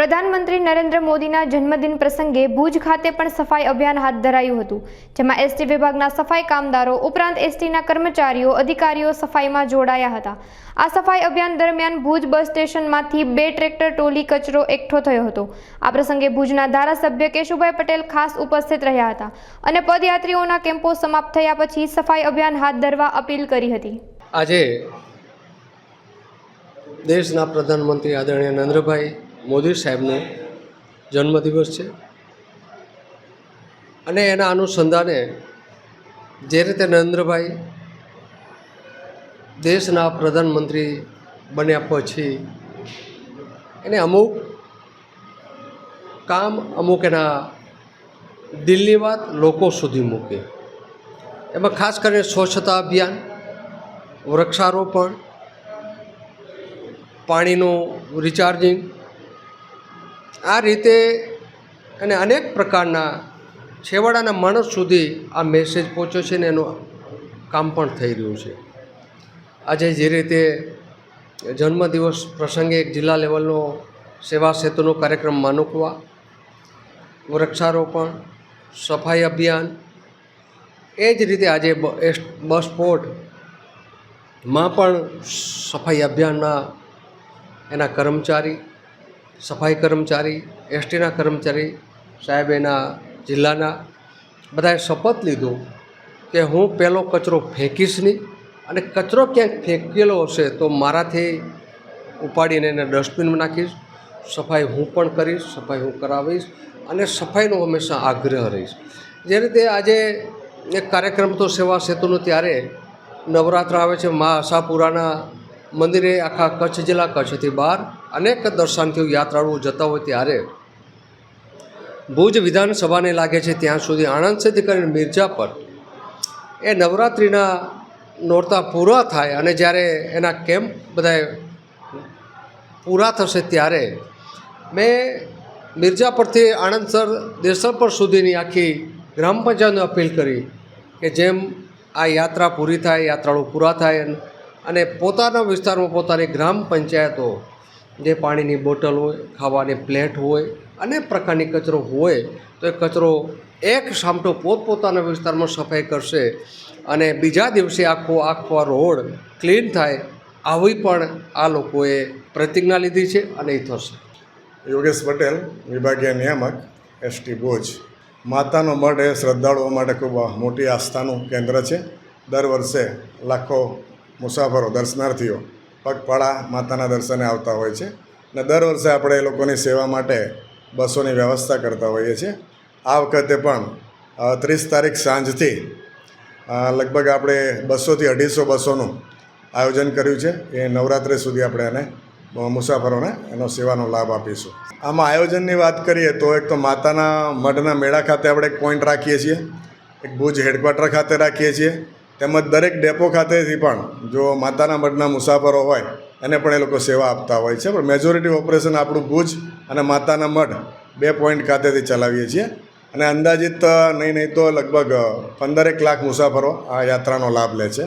પ્રધાનમંત્રી નરેન્દ્ર મોદીના જન્મદિન પ્રસંગે ભુજ ખાતે પણ સફાઈ અભિયાન હાથ ધરાયું હતું, જેમાં એસટી વિભાગના સફાઈ કામદારો, ઉપરાંત એસટીના કર્મચારીઓ, અધિકારીઓ સફાઈમાં જોડાયા હતા. આ સફાઈ અભિયાન દરમિયાન ભુજ બસ સ્ટેશનમાંથી બે ટ્રેક્ટર, ટોલી, કચરો એકઠો થયો હતો. આ પ્રસંગે ભુજના ધારાસભ્ય કેશુભાઈ પટેલ ખાસ ઉપસ્થિત રહ્યા હતા અને પદયાત્રીઓના કેમ્પો સમાપ્ત થયા પછી સફાઈ અભિયાન હાથ ધરવા અપીલ કરી હતી. આજે દેશના પ્રધાનમંત્રી આદરણીય નરેન્દ્રભાઈ મોદી સાહેબનો જન્મદિવસ છે. અને એના અનુસંધાને જે રીતે નરેન્દ્રભાઈ દેશના પ્રધાનમંત્રી બન્યા પછી એને અમુક કામ, અમુક એના દિલની વાત લોકો સુધી મૂકે. એમાં ખાસ કરીને સ્વચ્છતા અભિયાન, વૃક્ષારોપણ, પાણીનું રિચાર્જિંગ આ રીતે અને અનેક પ્રકારના છેવાડાના માણસ સુધી આ મેસેજ પહોંચ્યો છે ને એનું કામ પણ થઈ રહ્યું છે. આજે જે રીતે જન્મદિવસ પ્રસંગે એક જિલ્લા લેવલનો સેવા સેતુનો કાર્યક્રમ માનુકવા વૃક્ષારોપણ, સફાઈ અભિયાન, એ જ રીતે આજે બસ પોર્ટમાં પણ સફાઈ અભિયાનના એના કર્મચારી સફાઈ કર્મચારી એસટીના કર્મચારી સાહેબ એના જિલ્લાના બધાએ શપથ લીધું કે હું પહેલો કચરો ફેંકીશ નહીં અને કચરો ક્યાંક ફેંકેલો હશે તો મારાથી ઉપાડીને એને ડસ્ટબિનમાં નાખીશ. સફાઈ હું પણ કરીશ, સફાઈ હું કરાવીશ અને સફાઈનો હંમેશા આગ્રહ રહીશ. જે રીતે આજે એક કાર્યક્રમ તો સેવા સેતુનો ત્યારે નવરાત્ર આવે છે, મા આશાપુરાના મંદિરે આખા કચ્છ જિલ્લા કચ્છથી બહાર અનેક દર્શનાર્થીઓ યાત્રાળુઓ જતા હોય ત્યારે ભુજ વિધાનસભાને લાગે છે ત્યાં સુધી આણંદ સુધી કરીને મિર્જા પર એ નવરાત્રિના નોરતા પૂરા થાય અને જ્યારે એના કેમ્પ બધાએ પૂરા થશે ત્યારે મેં મિર્જા પરથી આણંદસર દેસરપર સુધીની આખી ગ્રામ પંચાયતને અપીલ કરી કે જેમ આ યાત્રા પૂરી થાય યાત્રાળુ પૂરા થાય અને પોતાના વિસ્તારમાં પોતાની ગ્રામ પંચાયતો જે પાણીની બોટલ હોય, ખાવાની પ્લેટ હોય અનેક પ્રકારની કચરો હોય, તો એ કચરો એક સામટો પોતપોતાના વિસ્તારમાં સફાઈ કરશે અને બીજા દિવસે આખો આખો રોડ ક્લીન થાય આવી પણ આ લોકોએ પ્રતિજ્ઞા લીધી છે અને એ થશે. યોગેશ પટેલ, વિભાગીય નિયામક એસટી બોજ માતાનો મઢ એ શ્રદ્ધાળુઓ માટે ખૂબ મોટી આસ્થાનું કેન્દ્ર છે. દર વર્ષે લાખો મુસાફરો, દર્શનાર્થીઓ પગપાળા માતાના દર્શને આવતા હોય છે. અને દર વર્ષે આપણે એ લોકોની સેવા માટે બસોની વ્યવસ્થા કરતા હોઈએ છીએ. આ વખતે પણ ત્રીસ તારીખ સાંજથી લગભગ આપણે બસોથી અઢીસો બસોનું આયોજન કર્યું છે. એ નવરાત્રિ સુધી આપણે એને મુસાફરોને એનો સેવાનો લાભ આપીશું. આમાં આયોજનની વાત કરીએ તો એક તો માતાના મઢના મેળા ખાતે આપણે એક પોઈન્ટ રાખીએ છીએ. એક ભુજ હેડક્વાર્ટર ખાતે રાખીએ છીએ. તેમજ દરેક ડેપો ખાતેથી પણ જો માતાના મઢના મુસાફરો હોય, એને પણ એ લોકો સેવા આપતા હોય છે. પણ મેજોરિટી ઓપરેશન આપણું ભુજ અને માતાના મઢ બે પોઈન્ટ ખાતેથી ચલાવીએ છીએ. અને અંદાજિત નહીં નહીં તો લગભગ પંદરેક લાખ મુસાફરો આ યાત્રાનો લાભ લે છે.